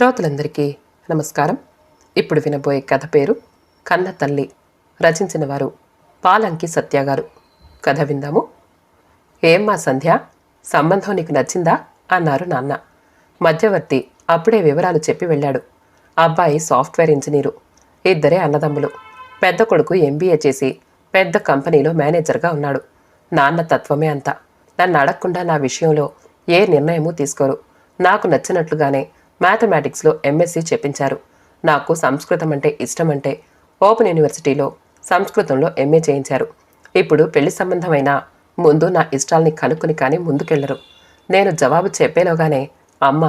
శ్రోతలందరికీ నమస్కారం. ఇప్పుడు వినబోయే కథ పేరు కన్న తల్లి రచించిన వారు పాలంకి సత్య గారు. కథ విందాము. ఏమ్మా సంధ్య సంబంధం నీకు నచ్చిందా? అన్నారు నాన్న. మధ్యవర్తి అప్పుడే వివరాలు చెప్పి వెళ్ళాడు. అబ్బాయి సాఫ్ట్వేర్ ఇంజనీరు ఇద్దరే అన్నదమ్ములు. పెద్ద కొడుకు ఎంబీఏ చేసి పెద్ద కంపెనీలో మేనేజర్గా ఉన్నాడు. నాన్న తత్వమే అంత. నన్ను అడగకుండా నా విషయంలో ఏ నిర్ణయమూ తీసుకోరు. నాకు నచ్చినట్లుగానే మ్యాథమెటిక్స్లో ఎంఎస్సీ చెప్పించారు నాకు సంస్కృతం అంటే ఇష్టమంటే ఓపెన్ యూనివర్సిటీలో సంస్కృతంలో ఎంఏ చేయించారు. ఇప్పుడు పెళ్ళి సంబంధమైన ముందు నా ఇష్టాల్ని కనుక్కుని కానీ ముందుకెళ్ళరు. నేను జవాబు చెప్పేలోగానే అమ్మ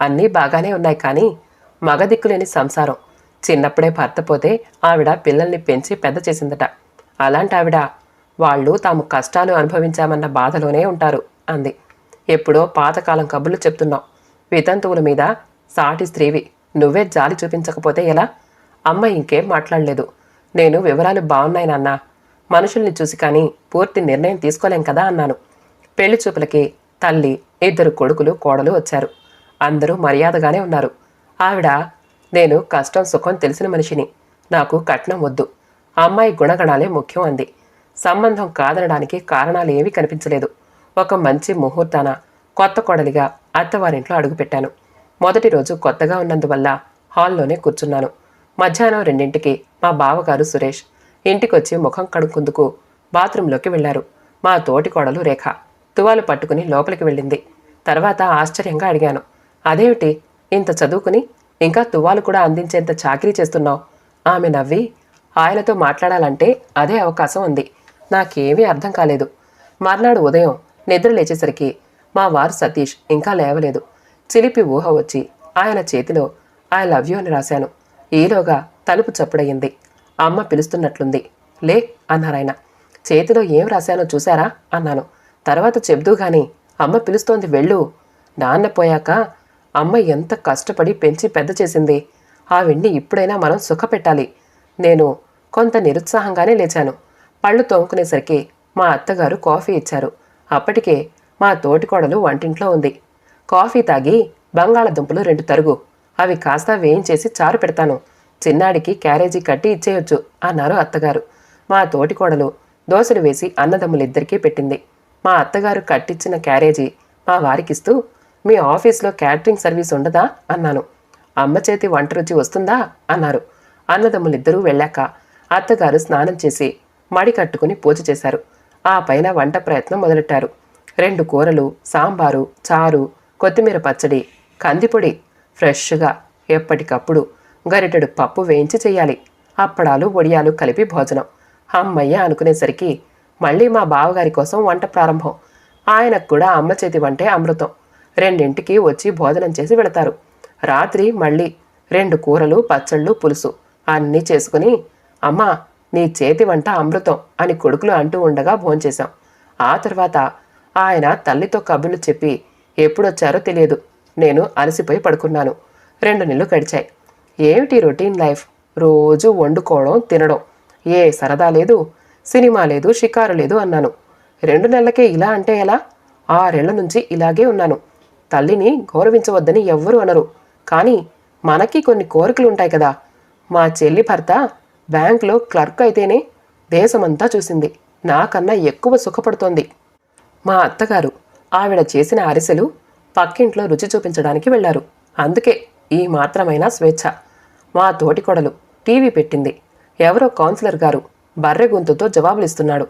అన్నీ బాగానే ఉన్నాయి కానీ మగదిక్కులేని సంసారం. చిన్నప్పుడే భర్త పోతే ఆవిడ పిల్లల్ని పెంచి పెద్ద చేసిందట. అలాంటి ఆవిడ వాళ్ళు తాము కష్టాలు అనుభవించామన్న బాధలోనే ఉంటారు అంది. ఎప్పుడో పాతకాలం కబుర్లు చెప్తున్నాం. వితంతువుల మీద సాటి స్త్రీవి నువ్వే జాలి చూపించకపోతే ఎలా? అమ్మ ఇంకేం మాట్లాడలేదు. నేను వివరాలు బాగున్నాయి నాన్న. మనుషుల్ని చూసి కానీ పూర్తి నిర్ణయం తీసుకోలేం కదా అన్నాను. పెళ్ళి చూపులకి తల్లి ఇద్దరు కొడుకులు కోడలు వచ్చారు. అందరూ మర్యాదగానే ఉన్నారు. ఆవిడ నేను కష్టం సుఖం తెలిసిన మనిషిని. నాకు కట్నం వద్దు. అమ్మాయి గుణగణాలే ముఖ్యం అంది. సంబంధం కాదనడానికి కారణాలు ఏమీ కనిపించలేదు. ఒక మంచి ముహూర్తాన కొత్త కోడలిగా అత్తవారింట్లో అడుగుపెట్టాను. మొదటి రోజు కొత్తగా ఉన్నందువల్ల హాల్లోనే కూర్చున్నాను. మధ్యాహ్నం రెండింటికి మా బావగారు సురేష్ ఇంటికొచ్చి ముఖం కడుక్కుందుకు బాత్రూంలోకి వెళ్ళారు మా తోటి కోడలు రేఖ తువాలు పట్టుకుని లోపలికి వెళ్ళింది. తర్వాత ఆశ్చర్యంగా అడిగాను అదేమిటి? ఇంత చదువుకుని ఇంకా తువాలు కూడా అందించేంత చాకరీ చేస్తున్నావు? ఆమె నవ్వి ఆయనతో మాట్లాడాలంటే అదే అవకాశం ఉంది. నాకేమీ అర్థం కాలేదు. మర్నాడు ఉదయం నిద్ర లేచేసరికి మా వారు సతీష్ ఇంకా లేవలేదు. చిలిపి ఊహ వచ్చి ఆయన చేతిలో ఐ లవ్ యూ అని రాశాను. ఈలోగా తలుపు చప్పుడయ్యింది అమ్మ పిలుస్తున్నట్లుంది. లే అన్నారాయన చేతిలో ఏం రాశానో చూశారా? అన్నాను. తర్వాత చెబుదూ గాని అమ్మ పిలుస్తోంది వెళ్ళు. నాన్న పోయాక అమ్మ ఎంత కష్టపడి పెంచి పెద్ద చేసింది. ఆ వెండి ఇప్పుడైనా మనం సుఖపెట్టాలి. నేను కొంత నిరుత్సాహంగానే లేచాను. పళ్ళు తోముకునేసరికి మా అత్తగారు కాఫీ ఇచ్చారు. అప్పటికే మా తోటికోడలు వంటింట్లో ఉంది. కాఫీ తాగి బంగాళదుంపలు రెండు తరుగు. అవి కాస్త వేయించేసి చారు పెడతాను. చిన్నాడికి క్యారేజీ కట్టి ఇచ్చేయొచ్చు అన్నారు అత్తగారు. మా తోటికోడలు దోశలు వేసి అన్నదమ్ములిద్దరికీ పెట్టింది. మా అత్తగారు కట్టించిన క్యారేజీ మా వారికిస్తూ మీ ఆఫీస్లో క్యాటరింగ్ సర్వీస్ ఉండదా? అన్నాను. అమ్మ చేతి వంట రుచి వస్తుందా? అన్నారు. అన్నదమ్ములిద్దరూ వెళ్ళాక అత్తగారు స్నానం చేసి మడి కట్టుకుని పూజ చేశారు. ఆ పైన వంట ప్రయత్నం మొదలెట్టారు. రెండు కూరలు సాంబారు చారు కొత్తిమీర పచ్చడి కందిపొడి ఫ్రెష్గా ఎప్పటికప్పుడు గరిటెడు పప్పు వేయించి చేయాలి. అప్పడాలు వడియాలు కలిపి భోజనం. అమ్మయ్య అనుకునేసరికి మళ్ళీ మా బావగారి కోసం వంట ప్రారంభం. ఆయనకు కూడా అమ్మ చేతి వంటే అమృతం. రెండింటికి వచ్చి భోజనం చేసి వెళతారు. రాత్రి మళ్ళీ రెండు కూరలు పచ్చళ్ళు పులుసు అన్నీ చేసుకుని అమ్మా నీ చేతి వంట అమృతం అని కొడుకులు అంటూ ఉండగా భోంచేశాం. ఆ తర్వాత ఆయన తల్లితో కబుర్లు చెప్పి ఎప్పుడొచ్చారో తెలియదు. నేను అలసిపోయి పడుకున్నాను. రెండు నెలలు గడిచాయి. ఏమిటి రొటీన్ లైఫ్? రోజు వండుకోవడం తినడం. ఏ సరదా లేదు సినిమా లేదు షికారు లేదు అన్నాను. రెండు నెలలకే ఇలా అంటే ఎలా? ఆరేళ్ళ నుంచి ఇలాగే ఉన్నాను. తల్లిని గౌరవించవద్దని ఎవ్వరూ అనరు. కానీ మనకి కొన్ని కోరికలు ఉంటాయి కదా. మా చెల్లి భర్త బ్యాంకులో క్లర్క్ అయితేనే దేశమంతా చూసింది. నాకన్నా ఎక్కువ సుఖపడుతోంది. మా అత్తగారు ఆవిడ చేసిన అరిసెలు పక్కింట్లో రుచి చూపించడానికి వెళ్ళారు. అందుకే ఈ మాత్రమైన స్వేచ్ఛ. మా తోటికొడలు టీవీ పెట్టింది. ఎవరో కౌన్సిలర్ గారు బర్రె గొంతుతో జవాబులిస్తున్నాడు.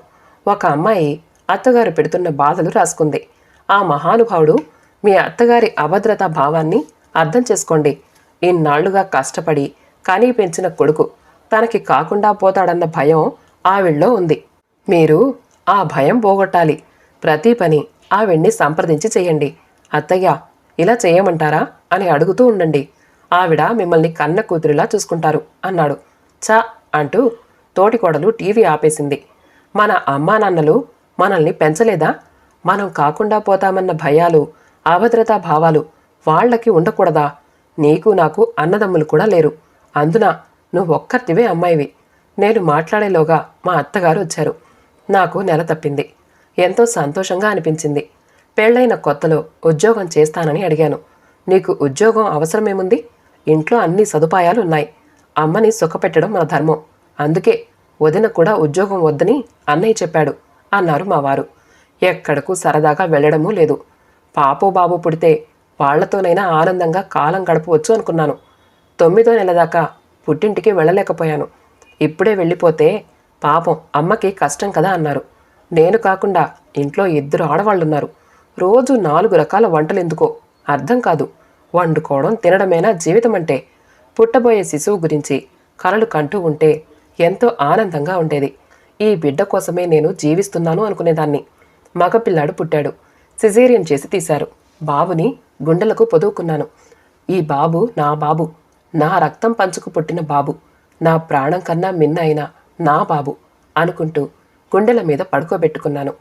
ఒక అమ్మాయి అత్తగారు పెడుతున్న బాధలు రాసుకుంది. ఆ మహానుభావుడు మీ అత్తగారి అభద్రతా భావాన్ని అర్థం చేసుకోండి. ఇన్నాళ్ళుగా కష్టపడి కనీ పెంచిన కొడుకు తనకి కాకుండా పోతాడన్న భయం ఆవిళ్ళలో ఉంది. మీరు ఆ భయం పోగొట్టాలి. ప్రతి పని ఆవిడ్ని సంప్రదించి చేయండి. అత్తయ్య ఇలా చేయమంటారా? అని అడుగుతూ ఉండండి. ఆవిడ మిమ్మల్ని కన్న కూతురిలా చూసుకుంటారు అన్నాడు. చ అంటూ తోటికోడలు టీవీ ఆపేసింది. మన అమ్మా నాన్నలు మనల్ని పెంచలేదా? మనం కాకుండా పోతామన్న భయాలు అభద్రతా భావాలు వాళ్ళకి ఉండకూడదా? నీకు నాకు అన్నదమ్ములు కూడా లేరు. అందున నువ్వు ఒక్కర్తివే అమ్మాయివి. నేను మాట్లాడేలోగా మా అత్తగారు వచ్చారు. నాకు నెల తప్పింది. ఎంతో సంతోషంగా అనిపించింది. పెళ్ళైన కొత్తలో ఉద్యోగం చేస్తానని అడిగాను. నీకు ఉద్యోగం అవసరమేముంది? ఇంట్లో అన్ని సదుపాయాలు ఉన్నాయి అమ్మని సుఖపెట్టడం మన ధర్మం. అందుకే వదిన కూడా ఉద్యోగం వద్దని అన్నయ్య చెప్పాడు అన్నారు మా వారు. ఎక్కడకు సరదాగా వెళ్ళడమూ లేదు. పాపో బాబు పుడితే వాళ్ళతోనైనా ఆనందంగా కాలం గడపవచ్చు అనుకున్నాను. తొమ్మిదో నెల దాకా పుట్టింటికి వెళ్ళలేకపోయాను. ఇప్పుడే వెళ్ళిపోతే పాపం అమ్మకి కష్టం కదా అన్నారు. నేను కాకుండా ఇంట్లో ఇద్దరు ఆడవాళ్ళున్నారు. రోజు నాలుగు రకాల వంటలు ఎందుకో అర్థం కాదు. వండుకోవడం తినడమేనా జీవితం అంటే పుట్టబోయే శిశువు గురించి కలలు కంటూ ఉంటే ఎంతో ఆనందంగా ఉండేది. ఈ బిడ్డ కోసమే నేను జీవిస్తున్నాను అనుకునేదాన్ని. మగపిల్లాడు పుట్టాడు. సిజేరియన్ చేసి తీశారు. బాబుని గుండెలకు పొదువుకున్నాను. ఈ బాబు నా బాబు. నా రక్తం పంచుకు పుట్టిన బాబు. నా ప్రాణం కన్నా మిన్న అయిన నా బాబు అనుకుంటూ గుండెల మీద పడుకోబెట్టుకున్నాను.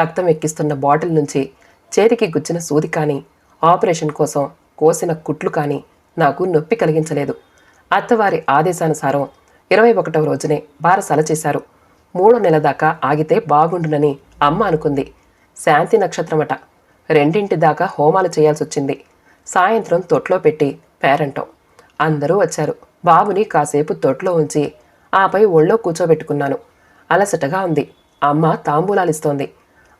రక్తం ఎక్కిస్తున్న బాటిల్ నుంచి చేతికి గుచ్చిన సూది కానీ ఆపరేషన్ కోసం కోసిన కుట్లు కానీ నాకు నొప్పి కలిగించలేదు. అత్తవారి ఆదేశానుసారం ఇరవై ఒకటవ రోజునే బారసాల చేశారు. మూడో నెల దాకా ఆగితే బాగుండునని అమ్మ అనుకుంది. శాంతి నక్షత్రమట రెండింటి దాకా హోమాలు చేయాల్సి వచ్చింది సాయంత్రం తొట్లో పెట్టి పేరంటం. అందరూ వచ్చారు. బాబుని కాసేపు తొట్లో ఉంచి ఆపై ఒళ్ళో కూర్చోబెట్టుకున్నాను. అలసటగా ఉంది. అమ్మ తాంబూలాలిస్తోంది.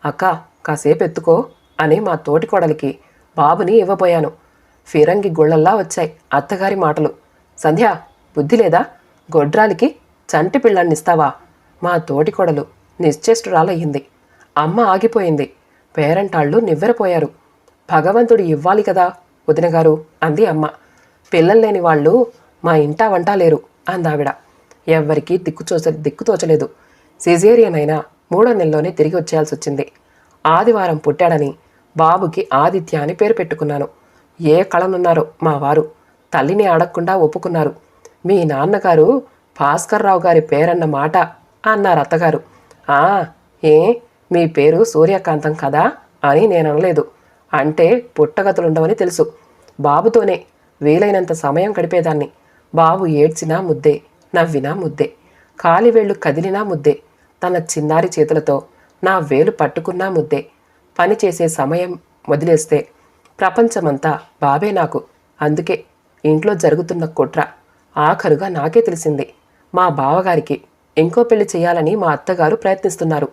అక్క కాసేపు ఎత్తుకో అని మా తోటి కోడలికి బాబుని ఇవ్వబోయాను. ఫిరంగి గుళ్ళల్లా వచ్చాయి అత్తగారి మాటలు. సంధ్య బుద్ధి లేదా? గొడ్రాలికి చంటి పిల్లన్నిస్తావా? మా తోటి కొడలు నిశ్చేష్టురాలయ్యింది. అమ్మ ఆగిపోయింది. పేరంటాళ్ళు నివ్వెరపోయారు. భగవంతుడు ఇవ్వాలి కదా వదినగారు అంది అమ్మ. పిల్లలు లేని వాళ్ళు మా ఇంటా వంట లేరు అందావిడ. ఎవ్వరికీ దిక్కుచోచ దిక్కుతోచలేదు. సిజేరియన్ అయినా మూడో నెలలోనే తిరిగి వచ్చేయాల్సి వచ్చింది ఆదివారం పుట్టాడని బాబుకి ఆదిత్య అని పేరు పెట్టుకున్నాను. ఏ కళనున్నారో మా వారు తల్లిని అడగకుండా ఒప్పుకున్నారు. మీ నాన్నగారు భాస్కర్ రావు గారి పేరన్న మాట అన్నారు అత్తగారు. ఆ ఏ మీ పేరు సూర్యకాంతం కదా అని నేను అనలేదు అంటే పుట్టగతులుండవని తెలుసు. బాబుతోనే వీలైనంత సమయం గడిపేదాన్ని. బాబు ఏడ్చినా ముద్దే నవ్వినా ముద్దే. కాలివేళ్ళు కదిలినా ముద్దే. తన చిన్నారి చేతులతో నా వేలు పట్టుకున్నా ముద్దే. పని చేసే సమయం వదిలేస్తే ప్రపంచమంతా బాబే నాకు. అందుకే ఇంట్లో జరుగుతున్న కుట్ర ఆఖరుగా నాకే తెలిసింది. మా బావగారికి ఇంకో పెళ్ళి చేయాలని మా అత్తగారు ప్రయత్నిస్తున్నారు.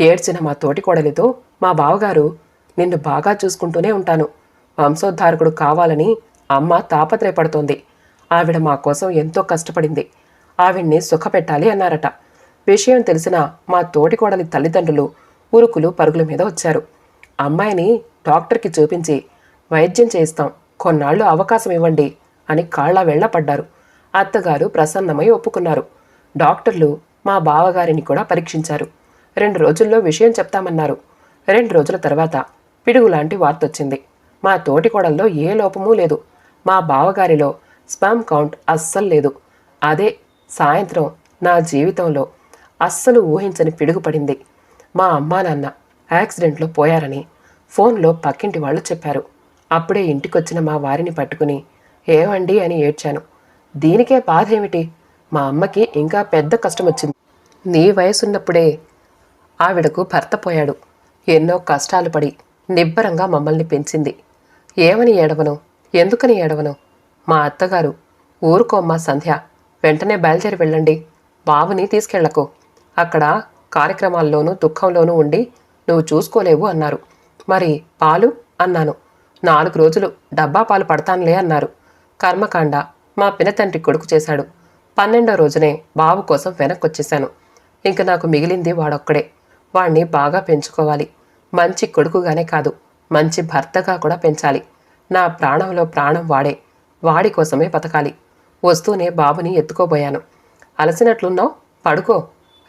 ఏడ్చిన మా తోటి కోడలితో మా బావగారు నిన్ను బాగా చూసుకుంటూనే ఉంటాను. వంశోద్ధారకుడు కావాలని అమ్మ తాపత్రయపడుతోంది. ఆవిడ మా కోసం ఎంతో కష్టపడింది. ఆవిడ్ని సుఖపెట్టాలి అన్నారట. విషయం తెలిసిన మా తోటికోడలి తల్లిదండ్రులు ఉరుకులు పరుగుల మీద వచ్చారు. అమ్మాయిని డాక్టర్కి చూపించి వైద్యం చేయిస్తాం కొన్నాళ్ళు అవకాశం ఇవ్వండి అని కాళ్ళ వెళ్ళ పడ్డారు. అత్తగారు ప్రసన్నమై ఒప్పుకున్నారు. డాక్టర్లు మా బావగారిని కూడా పరీక్షించారు. రెండు రోజుల్లో విషయం చెప్తామన్నారు. రెండు రోజుల తర్వాత పిడుగు లాంటి మా తోటికోడల్లో ఏ లోపమూ లేదు. మా బావగారిలో స్పామ్ కౌంట్ అస్సలు లేదు. అదే సాయంత్రం నా జీవితంలో అస్సలు ఊహించని పిడుగు పడింది మా అమ్మా నాన్న యాక్సిడెంట్లో పోయారని ఫోన్లో పక్కింటి వాళ్ళు చెప్పారు. అప్పుడే ఇంటికొచ్చిన మా వారిని పట్టుకుని ఏమండి అని ఏడ్చాను. దీనికే బాధ ఏమిటి మా అమ్మకి ఇంకా పెద్ద కష్టం వచ్చింది నీ వయసున్నప్పుడే ఆవిడకు భర్త పోయాడు. ఎన్నో కష్టాలు పడి నిబ్బరంగా మమ్మల్ని పెంచింది. ఏమని ఏడవను? ఎందుకని ఏడవను? మా అత్తగారు ఊరుకోమ్మా సంధ్య. వెంటనే బయలుదేరి వెళ్ళండి. బాబుని తీసుకెళ్ళకు అక్కడ కార్యక్రమాల్లోనూ దుఃఖంలోనూ ఉండి నువ్వు చూసుకోలేవు అన్నారు. మరి పాలు? అన్నాను. నాలుగు రోజులు డబ్బా పాలు పడతానులే అన్నారు. కర్మకాండ మా పినతండ్రి కొడుకు చేశాడు. పన్నెండో రోజునే బాబు కోసం వెనక్కొచ్చేశాను. ఇంక నాకు మిగిలింది వాడొక్కడే. వాణ్ణి బాగా పెంచుకోవాలి. మంచి కొడుకుగానే కాదు మంచి భర్తగా కూడా పెంచాలి. నా ప్రాణంలో ప్రాణం వాడే వాడి కోసమే బతకాలి. వస్తూనే బాబుని ఎత్తుకోబోయాను. అలసినట్లున్నావు? పడుకో.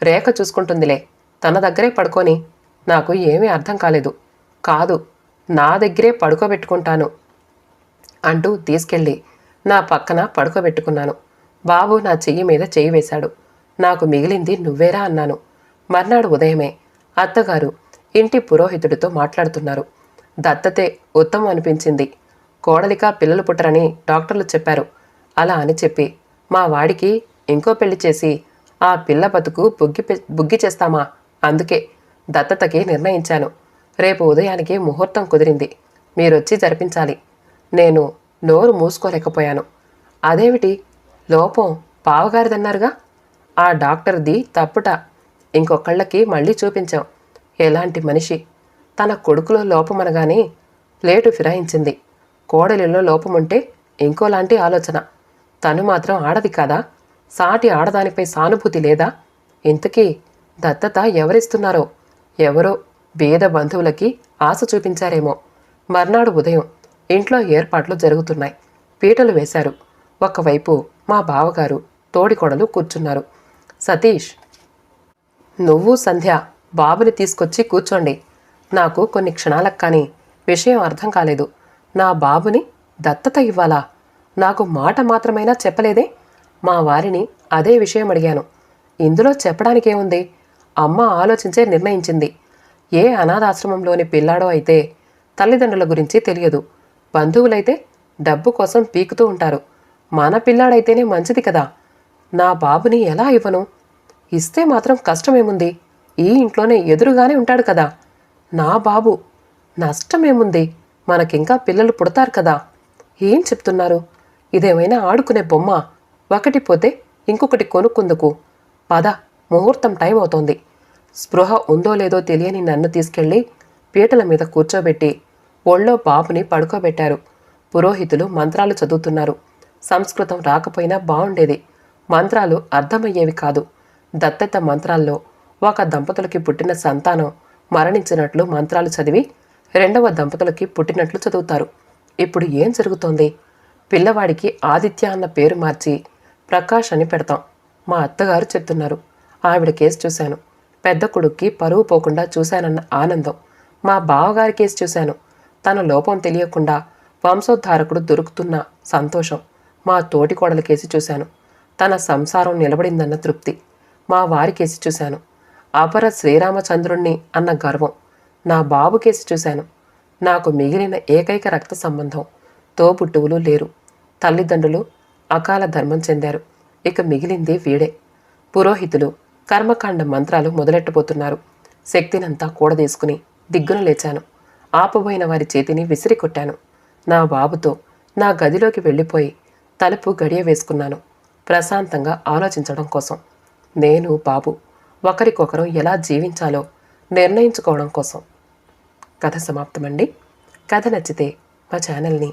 రేఖ చూసుకుంటుందిలే. తన దగ్గరే పడుకొని. నాకు ఏమీ అర్థం కాలేదు. కాదు నా దగ్గరే పడుకోబెట్టుకుంటాను అంటూ తీసుకెళ్ళి నా పక్కన పడుకోబెట్టుకున్నాను. బాబు నా చెయ్యి మీద చెయ్యి వేశాడు. నాకు మిగిలింది నువ్వేరా అన్నాను. మర్నాడు ఉదయమే అత్తగారు ఇంటి పురోహితుడితో మాట్లాడుతున్నారు. దత్తతే ఉత్తమం అనిపించింది. కోడలిక పిల్లలు పుట్టరని డాక్టర్లు చెప్పారు. అలా అని చెప్పి మా వాడికి ఇంకో పెళ్ళి చేసి ఆ పిల్ల బతుకు బుగ్గి బుగ్గి చేస్తామా? అందుకే దత్తతకి నిర్ణయించాను. రేపు ఉదయానికి ముహూర్తం కుదిరింది. మీరొచ్చి జరిపించాలి. నేను నోరు మూసుకోలేకపోయాను. అదేమిటి? లోపం పావగారిదన్నారుగా? ఆ డాక్టర్ది తప్పుట ఇంకొకళ్ళకి మళ్ళీ చూపించాం. ఎలాంటి మనిషి? తన కొడుకులో లోపమనగానే ప్లేటు ఫిరాయించింది. కోడలిలో లోపముంటే ఇంకోలాంటి ఆలోచన. తను మాత్రం ఆడది కాదా? సాటి ఆడదానిపై సానుభూతి లేదా? ఇంతకీ దత్తత ఎవరిస్తున్నారో? ఎవరో భేద బంధువులకి ఆశ చూపించారేమో? మర్నాడు ఉదయం ఇంట్లో ఏర్పాట్లు జరుగుతున్నాయి. పీటలు వేశారు. ఒకవైపు మా బావగారు తోడికొడలు కూర్చున్నారు. సతీష్ నువ్వు సంధ్య బాబుని తీసుకొచ్చి కూర్చోండి. నాకు కొన్ని క్షణాలకు కానీ విషయం అర్థం కాలేదు. నా బాబుని దత్తత ఇవ్వాలా? నాకు మాట మాత్రమైనా చెప్పలేదే? మా వారిని అదే విషయం అడిగాను. ఇందులో చెప్పడానికేముంది? అమ్మ ఆలోచించే నిర్ణయించింది. ఏ అనాథాశ్రమంలోని పిల్లాడో అయితే తల్లిదండ్రుల గురించి తెలియదు. బంధువులైతే డబ్బు కోసం పీకుతూ ఉంటారు. మన పిల్లాడైతేనే మంచిది కదా. నా బాబుని ఎలా ఇవ్వను? ఇస్తే మాత్రం కష్టమేముంది? ఈ ఇంట్లోనే ఎదురుగానే ఉంటాడు కదా. నా బాబు నష్టమేముంది? మనకింకా పిల్లలు పుడతారు కదా. ఏం చెప్తున్నారు? ఇదేమైనా ఆడుకునే బొమ్మ. ఒకటి పోతే ఇంకొకటి కొనుక్కుందుకు. పద ముహూర్తం టైం అవుతోంది. స్పృహ ఉందో లేదో తెలియని నన్ను తీసుకెళ్ళి పీటల మీద కూర్చోబెట్టి ఒళ్ళో బాబుని పడుకోబెట్టారు. పురోహితులు మంత్రాలు చదువుతున్నారు. సంస్కృతం రాకపోయినా బాగుండేది మంత్రాలు అర్థమయ్యేవి కాదు. దత్తత మంత్రాల్లో ఒక దంపతులకి పుట్టిన సంతానం మరణించినట్లు మంత్రాలు చదివి రెండవ దంపతులకి పుట్టినట్లు చదువుతారు. ఇప్పుడు ఏం జరుగుతోంది? పిల్లవాడికి ఆదిత్య అన్న పేరు మార్చి ప్రకాష్ అని పెడతాం. మా అత్తగారు చెప్తున్నారు. ఆవిడ కేసు చూశాను. పెద్ద కొడుక్కి పరువు పోకుండా చూశానన్న ఆనందం. మా బావగారి కేసు చూశాను. తన లోపం తెలియకుండా వంశోద్ధారకుడు దొరుకుతున్న సంతోషం. మా తోటి కోడల కేసి చూశాను. తన సంసారం నిలబడిందన్న తృప్తి. మా వారి కేసి చూశాను. అపర శ్రీరామచంద్రుణ్ణి అన్న గర్వం. నా బాబు కేసి చూశాను. నాకు మిగిలిన ఏకైక రక్త సంబంధం. తోబుట్టువులు లేరు. తల్లిదండ్రులు అకాల ధర్మం చెందారు. ఇక మిగిలింది వీడే. పురోహితులు కర్మకాండ మంత్రాలు మొదలెట్టబోతున్నారు. శక్తినంతా కూడదీసుకుని దిగ్గున లేచాను. ఆపబోయిన వారి చేతిని విసిరి కొట్టాను నా బాబుతో నా గదిలోకి వెళ్ళిపోయి తలుపు గడియ వేసుకున్నాను. ప్రశాంతంగా ఆలోచించడం కోసం. నేను బాబు ఒకరికొకరు ఎలా జీవించాలో నిర్ణయించుకోవడం కోసం. కథ సమాప్తమండి. కథ నచ్చితే మా ఛానల్ని